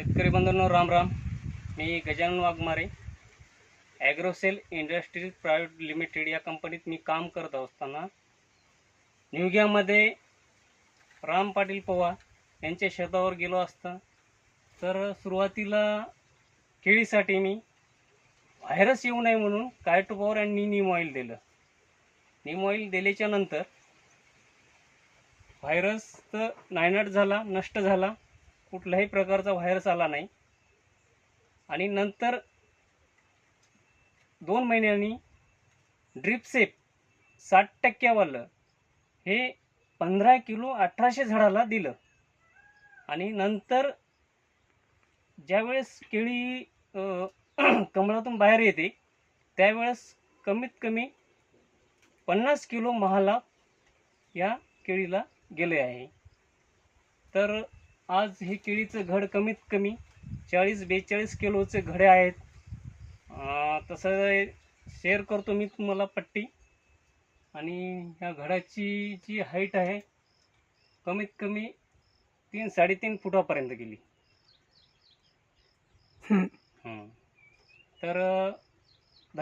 शेतकरी बंधूंनो राम राम. मी Gajanan Waghmare Agrocel industries private limited या कंपनीत मी काम करत असताना न्यूग्यामध्ये राम पाटील पवार यांच्या शेतावर गेलो असता. तर सुरुवातीला केळीसाठी मी व्हायरस येऊ नये म्हणून कायटो पॉवर आणि नीम ऑइल दिलं. नीम ऑइल दिल्याच्या नंतर व्हायरस तर नायनाट झाला नष्ट झाला. कुठल्याही प्रकारचा व्हायरस आला नाही. आणि नंतर दोन महिन्यांनी ड्रिपसेप साठ टक्क्यावालं हे पंधरा किलो अठराशे झाडाला दिलं. आणि नंतर ज्यावेळेस केळी कमळातून बाहेर येते त्यावेळेस कमीत कमी पन्नास किलो महाला या केळीला गेले आहे. तर आज हे केळीचं घड कमीत कमी चाळीस बेचाळीस किलोचे घडे आहेत. तसं शेअर करतो मी तुम्हाला पट्टी. आणि ह्या घडाची जी हाईट आहे कमीत कमी तीन साडेतीन फुटापर्यंत गेली. तर